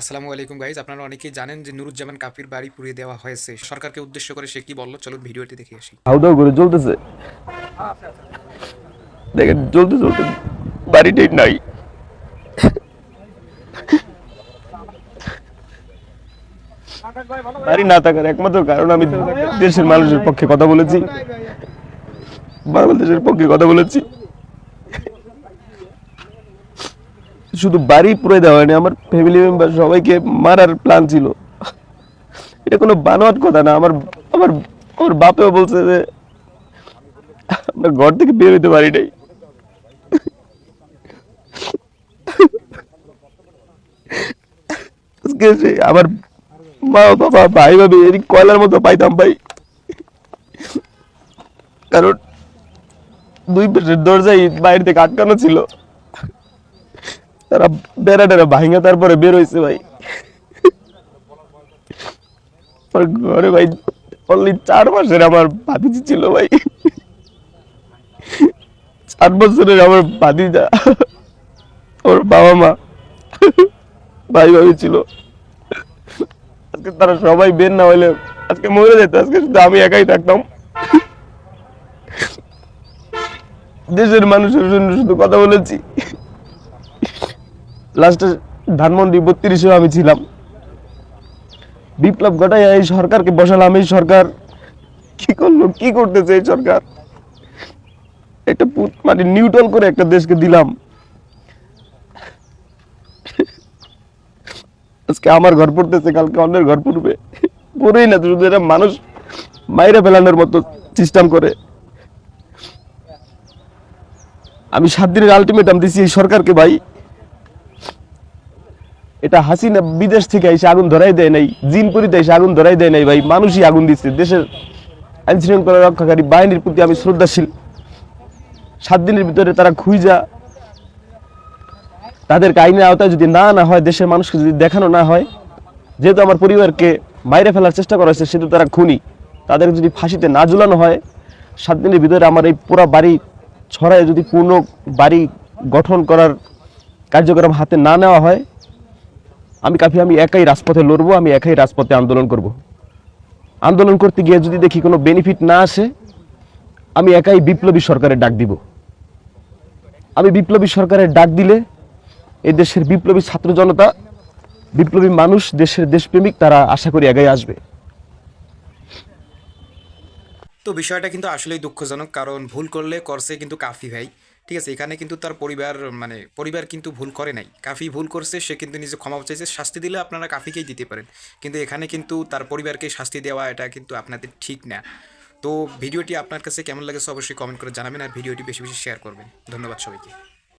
আসসালামু আলাইকুম গাইজ আপনারা অনেকেই জানেন যে নুরুজ্জামান কাপির বাড়ি পুড়িয়ে দেওয়া হয়েছে। সরকারকে উদ্দেশ্য করে সে কি বলল? চলুন ভিডিওটি দেখে আসি। হাউ দাউ করে জ্বলতেছে। দেখেন জ্বলতে জ্বলতে বাড়িটাই নাই। বাড়ি না থাকার একমাত্র কারণ আমি দেশের মানুষের পক্ষে কথা বলেছি। বাংলাদেশের পক্ষে কথা বলেছি। শুধু বাড়ি পুরো দেওয়া হয়নি, আমার ফ্যামিলি মেম্বার সবাইকে মারার প্ল্যান ছিল। এটা কোনো বানোয়াট কথা না, আমার আমার আমার বাপেও বলছে যে, আমরা ঘর থেকে বের হইতে পারি নাই। আমার মা, বাবা, ভাই, ভাবি, এরই কয়লার মতো পাইতাম ভাই। কারণ দুই পাশের দরজাই বাইরে থেকে আটকানো ছিল। তারা বেড়া টেরা ভাঙা, তারপরে বের হয়েছে ভাই। ঘরে ভাই অনলি চার মাসের আমার ভাতিজি ছিল ভাই। চার বছরের আমার ভাতিজা আমার বাবা মা, ভাই ভাবি ছিল। আজকে তারা সবাই বের না হইলে আজকে মরে যেত, আজকে শুধু আমি একাই থাকতাম। দেশের মানুষের জন্য শুধু কথা বলেছি। লাস্টে ধানমন্ডি বত্রিশেও আমি ছিলাম। বিপ্লব ঘটাই এই সরকারকে বসালাম। এই সরকার কি করল? কি করতেছে এই সরকার? একটা মানে নিউট্রাল করে একটা দেশকে দিলাম। আজকে আমার ঘর পড়তেছে, কালকে অন্যের ঘর পড়বে। পড়েই না, শুধু এটা মানুষ মাইরে ফেলানোর মতো সিস্টেম করে। আমি সাত দিনের আলটিমেটাম দিছি এই সরকারকে ভাই। এটা হাসিনা বিদেশ থেকে এসে আগুন ধরাই দেয় নাই, জিনপুরিতে এসে আগুন ধরাই দেয় নাই ভাই, মানুষই আগুন দিচ্ছে। দেশের আইন শৃঙ্খলা রক্ষাকারী বাহিনীর প্রতি আমি শ্রদ্ধাশীল। সাত দিনের ভিতরে তারা খুঁজা তাদেরকে আইনের আওতায় যদি না না হয়, দেশের মানুষকে যদি দেখানো না হয়, যেহেতু আমার পরিবারকে বাইরে ফেলার চেষ্টা করা হয়েছে, সেহেতু তারা খুনি। তাদের যদি ফাঁসিতে না ঝুলানো হয়, সাত দিনের ভিতরে আমার এই পুরো বাড়ি ছড়ায় যদি পূর্ণ বাড়ি গঠন করার কার্যক্রম হাতে না নেওয়া হয় আমি কাফি আমি একাই রাজপথে লড়বো, আমি একাই রাজপথে আন্দোলন করব। আন্দোলন করতে গিয়ে যদি দেখি কোনো বেনিফিট না আসে, আমি একাই বিপ্লবী সরকারের ডাক দিব। আমি বিপ্লবী সরকারের ডাক দিলে এই দেশের বিপ্লবী ছাত্র জনতা, বিপ্লবী মানুষ, দেশের দেশপ্রেমিক, তারা আশা করি এগাই আসবে। তো বিষয়টা কিন্তু আসলেই দুঃখজনক, কারণ ভুল করলে করছে কিন্তু কাফি ভাই। ঠিক আছে, এখানে কিন্তু তার পরিবার মানে পরিবার কিন্তু ভুল করে নাই। কাফি ভুল করছে, সে কিন্তু নিজে ক্ষমা চাইছে, শাস্তি দিলে আপনারা কাফিকেই দিতে পারেন। কিন্তু এখানে কিন্তু তার পরিবারকে শাস্তি দেওয়া, এটা কিন্তু আপনাদের ঠিক না। তো ভিডিওটি আপনার কাছে কেমন লাগেছে অবশ্যই কমেন্ট করে জানাবেন, আর ভিডিওটি বেশি বেশি শেয়ার করবেন। ধন্যবাদ সবাইকে।